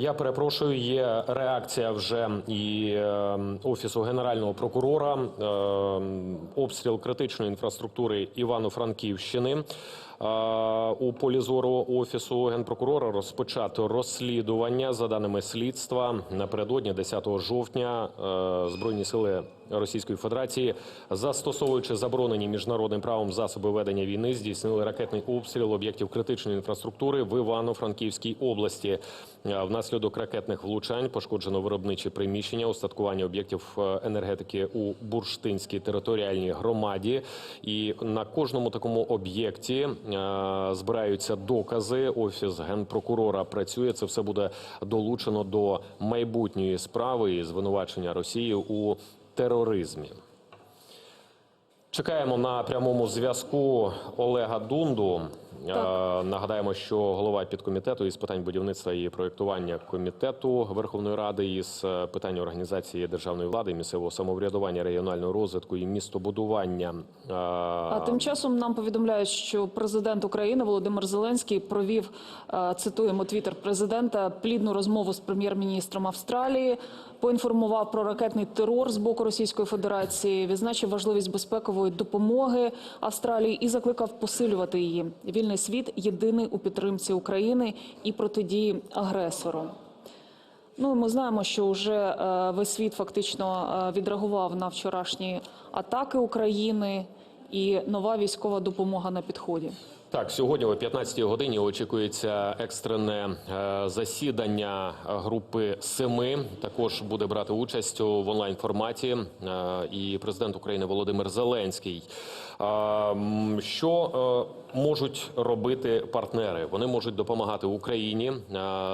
Я перепрошую, є реакція вже і е, офісу генерального прокурора. Е, обстріл критичної інфраструктури Івано-Франківщини. Е, у полі зору офісу генпрокурора розпочато розслідування за даними слідства. Напередодні 10 жовтня е, збройні сили Російської Федерації, застосовуючи заборонені міжнародним правом засоби ведення війни, здійснили ракетний обстріл об'єктів критичної інфраструктури в Івано-Франківській області. Е, Внаслідок ракетних влучань пошкоджено виробничі приміщення, устаткування об'єктів е, енергетики у Бурштинській територіальній громаді. І на кожному такому об'єкті е, збираються докази. Офіс генпрокурора працює. Це все буде долучено до майбутньої справи і звинувачення Росії у тероризмі. Чекаємо на прямому зв'язку Олега Дунду. Е, Нагадаємо, що голова підкомітету із питань будівництва і проєктування комітету Верховної Ради із е, питань організації державної влади, місцевого самоврядування, регіонального розвитку і містобудування. е, А тим часом нам повідомляють, що президент України Володимир Зеленський провів цитуємо твіттер президента плідну розмову з прем'єр-міністром Австралії. Поінформував про ракетний терор з боку Російської Федерації, відзначив важливість безпекової допомоги Австралії і закликав посилювати її. Вільний світ єдиний у підтримці України і протидії агресору. Ну, ми знаємо, що вже е, весь світ фактично е, відреагував на вчорашні атаки України і нова військова допомога на підході. Так, сьогодні о 15-й годині очікується екстрене е, засідання групи семи. Також буде брати участь в онлайн форматі е, і президент України Володимир Зеленський. Е, Що можуть робити партнери? Вони можуть допомагати Україні,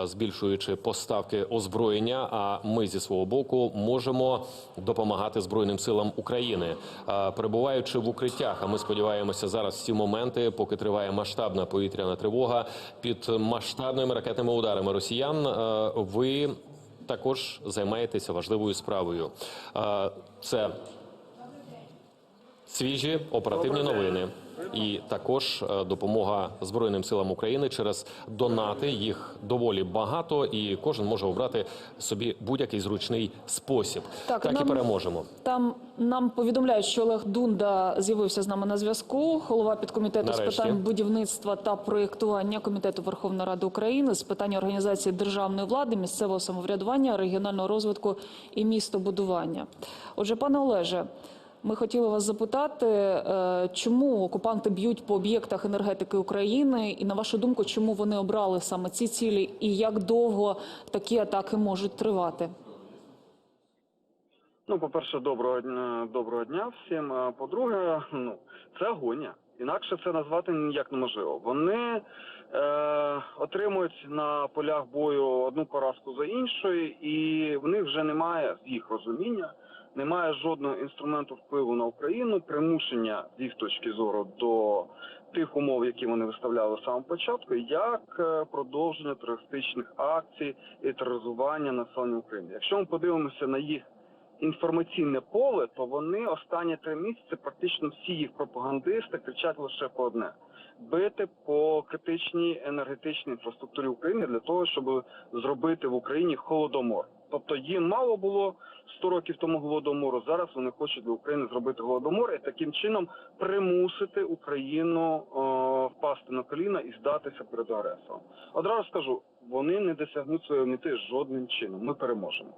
збільшуючи поставки озброєння. А ми зі свого боку можемо допомагати Збройним силам України, перебуваючи в укриттях. А ми сподіваємося зараз ці моменти, поки триває масштабна повітряна тривога під масштабними ракетними ударами росіян. е, Ви також займаєтеся важливою справою. Е, Це свіжі оперативні новини. І також е, допомога Збройним силам України через донати. Їх доволі багато, і кожен може обрати собі будь-який зручний спосіб. Так, Так, і переможемо. Там нам повідомляють, що Олег Дунда з'явився з нами на зв'язку. Голова підкомітету з питань будівництва та проєктування комітету Верховної Ради України з питань організації державної влади, місцевого самоврядування, регіонального розвитку і містобудування. Отже, пане Олеже. Ми хотіли вас запитати, е, чому окупанти б'ють по об'єктах енергетики України, і на вашу думку, чому вони обрали саме ці цілі, і як довго такі атаки можуть тривати? Ну, по-перше, доброго дня, доброго дня всім. По-друге, ну це агонія. Інакше це назвати ніяк неможливо. Вони е, отримують на полях бою одну поразку за іншою, і в них вже немає їх розуміння, немає жодного інструменту впливу на Україну, примушення з їх точки зору до тих умов, які вони виставляли з самого початку, як е, продовження терористичних акцій і тероризування населення України. Якщо ми подивимося на їх інформаційне поле, то вони останні три місяці практично всі їх пропагандисти кричать лише по одне: бити по критичній енергетичній інфраструктурі України для того, щоб зробити в Україні холодомор. Тобто їм мало було 100 років тому голодомору. Зараз вони хочуть для України зробити голодомор і таким чином примусити Україну е, впасти на коліна і здатися перед агресором. Одразу скажу, вони не досягнуть своєї мети жодним чином. Ми переможемо.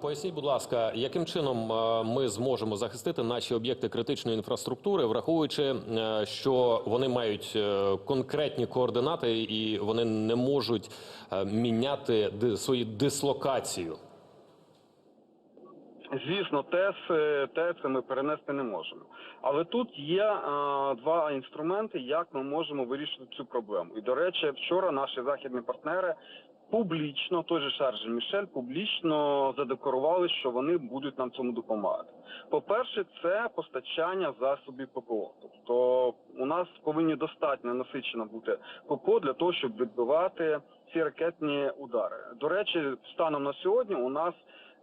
Поясніть, будь ласка, яким чином ми зможемо захистити наші об'єкти критичної інфраструктури, враховуючи, е, що вони мають е, конкретні координати і вони не можуть е, міняти свою дислокацію? Звісно, ТЕС, ТЕС ми перенести не можемо. Але тут є е, два інструменти, як ми можемо вирішити цю проблему. І до речі, вчора наші західні партнери публічно, той же Шарж Мішель, публічно задекларували, що вони будуть нам цьому допомагати. По-перше, це постачання засобів ППО. Тобто у нас повинні достатньо насичено бути ППО для того, щоб відбивати ці ракетні удари. До речі, станом на сьогодні у нас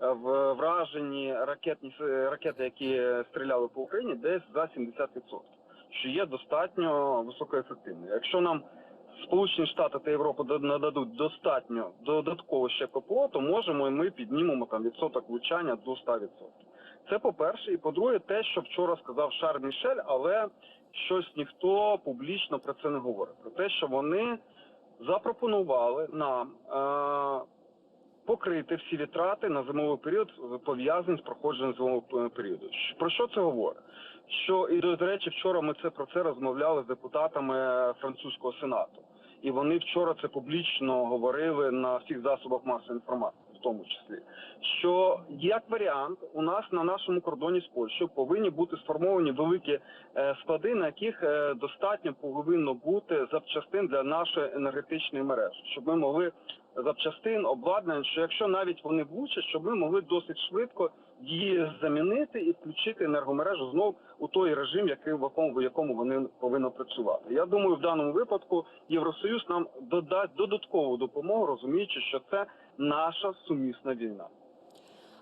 е, в вражені ракетні с- ракети, які стріляли по Україні, десь за 70%, що є достатньо високоефективною. Якщо нам Сполучені Штати та Європа да- нададуть достатньо додатково ще ППО, то можемо і ми піднімемо там відсоток влучання до 100%. Це по-перше, і по-друге, те, що вчора сказав Шарль Мішель, але щось ніхто публічно про це не говорить. Про те, що вони запропонували нам е- покрити всі витрати на зимовий період, пов'язані з проходженням зимового е, періоду. Про що це говорить? Що і до речі, вчора ми це про це розмовляли з депутатами французького сенату, і вони вчора це публічно говорили на всіх засобах масової інформації, в тому числі, що як варіант, у нас на нашому кордоні з Польщею повинні бути сформовані великі е, склади, на яких е, достатньо повинно бути запчастин для нашої енергетичної мережі, щоб ми могли запчастин, обладнань, що якщо навіть вони влучать, щоб ми могли досить швидко її замінити і включити енергомережу знов у той режим, який в якому, в якому вони повинні працювати. Я думаю, в даному випадку Євросоюз нам додасть додаткову допомогу, розуміючи, що це наша сумісна війна.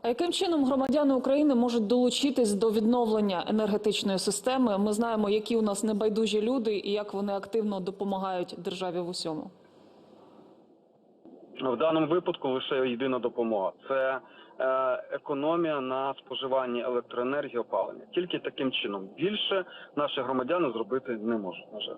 А яким чином громадяни України можуть долучитись до відновлення енергетичної системи? Ми знаємо, які у нас небайдужі люди і як вони активно допомагають державі в усьому. В даному випадку лише єдина допомога це економія на споживанні електроенергії опалення. Тільки таким чином більше наші громадяни зробити не можуть. На жаль.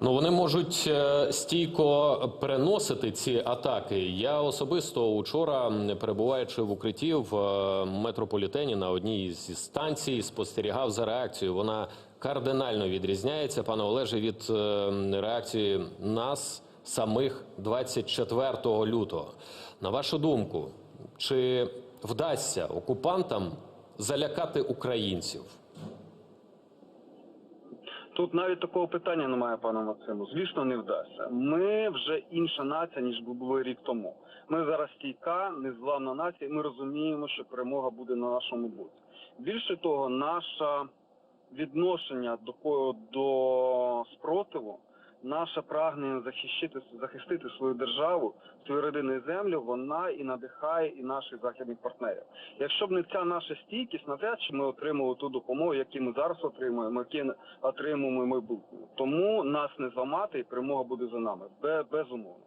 Ну, вони можуть е, стійко переносити ці атаки. Я особисто учора, перебуваючи в укритті в е, метрополітені на одній зі станцій, спостерігав за реакцією. Вона кардинально відрізняється, пане Олеже, від е, реакції нас самих 24 лютого. На вашу думку, чи вдасться окупантам залякати українців? Тут навіть такого питання немає, пане Максиму. Звісно, не вдасться. Ми вже інша нація, ніж були рік тому. Ми зараз стійка, незламна нація. і Ми розуміємо, що перемога буде на нашому боці. Більше того, наше відношення до до спротиву, наше прагнення захищити захистити свою державу, свою родину і землю, вона і надихає і наших західних партнерів. Якщо б не ця наша стійкість, навряд чи ми отримали ту допомогу, яку ми зараз отримуємо, яку отримуємо в майбутньому. Тому нас не зламати, і перемога буде за нами. Бе- Безумовно.